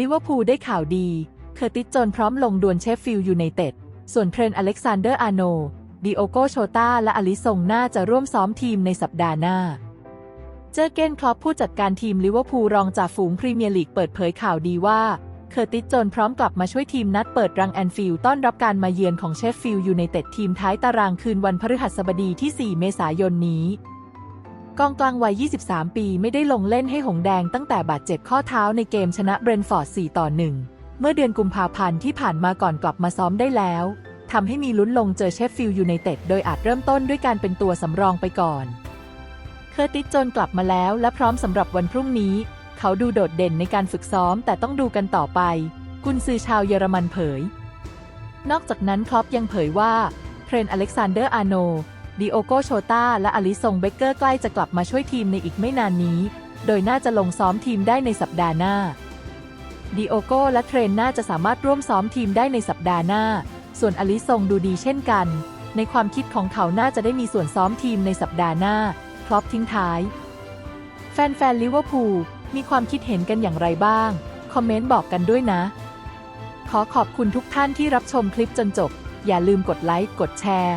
ลิเวอร์พูลได้ข่าวดี เคอร์ติสจนพร้อมลงดวลเชฟฟิลด์ยูไนเต็ด ส่วนเทรนอเล็กซานเดอร์อาโน ดิโอโกโชตาและอลิซงน่าจะร่วมซ้อมทีมในสัปดาห์หน้า เจอเกนคลอปผู้จัดการทีมลิเวอร์พูลรองจ่าฝูงพรีเมียร์ลีกเปิดเผยข่าวดีว่า เคอร์ติสจนพร้อมกลับมาช่วยทีมนัดเปิดรังแอนฟิลด์ต้อนรับการมาเยือนของเชฟฟิลด์ยูไนเต็ดทีมท้ายตารางคืนวันพฤหัสบดีที่ 4 เมษายนนี้ กองกลางวัย 23 ปีไม่ได้ลงเล่นให้หงแดงตั้งแต่บาดเจ็บข้อเท้าในเกมชนะเบรนฟอร์ด 4 ต่อ 1 เมื่อเดือนกุมภาพันธ์ที่ผ่านมาก่อนกลับมาซ้อมได้แล้วทำให้มีลุ้นลงเจอเชฟฟิลด์ยูไนเต็ดโดยอาจเริ่มต้นด้วยการเป็นตัวสำรองไปก่อน เคอร์ติสจนกลับมาแล้วและพร้อมสำหรับวันพรุ่งนี้ เขาดูโดดเด่นในการฝึกซ้อมแต่ต้องดูกันต่อไป กุนซือชาวเยอรมันเผย นอกจากนั้นคลอปยังเผยว่าเทรนอเล็กซานเดอร์อาร์โน ดิโอโกโชตาและอลิซงเบเกอร์ใกล้จะกลับมาช่วยทีมในอีกไม่นานนี้ โดยน่าจะลงซ้อมทีมได้ในสัปดาห์หน้าดิโอโกและเทรนน่าจะสามารถร่วมซ้อมทีมได้ในสัปดาห์หน้า ส่วนอลิซงดูดีเช่นกัน ในความคิดของเขาน่าจะได้มีส่วนซ้อมทีมในสัปดาห์หน้าคลอปทิ้งท้าย แฟนๆลิเวอร์พูลมีความคิดเห็นกันอย่างไรบ้าง คอมเมนต์บอกกันด้วยนะ ขอขอบคุณทุกท่านที่รับชมคลิปจนจบ อย่าลืมกดไลค์ กดแชร์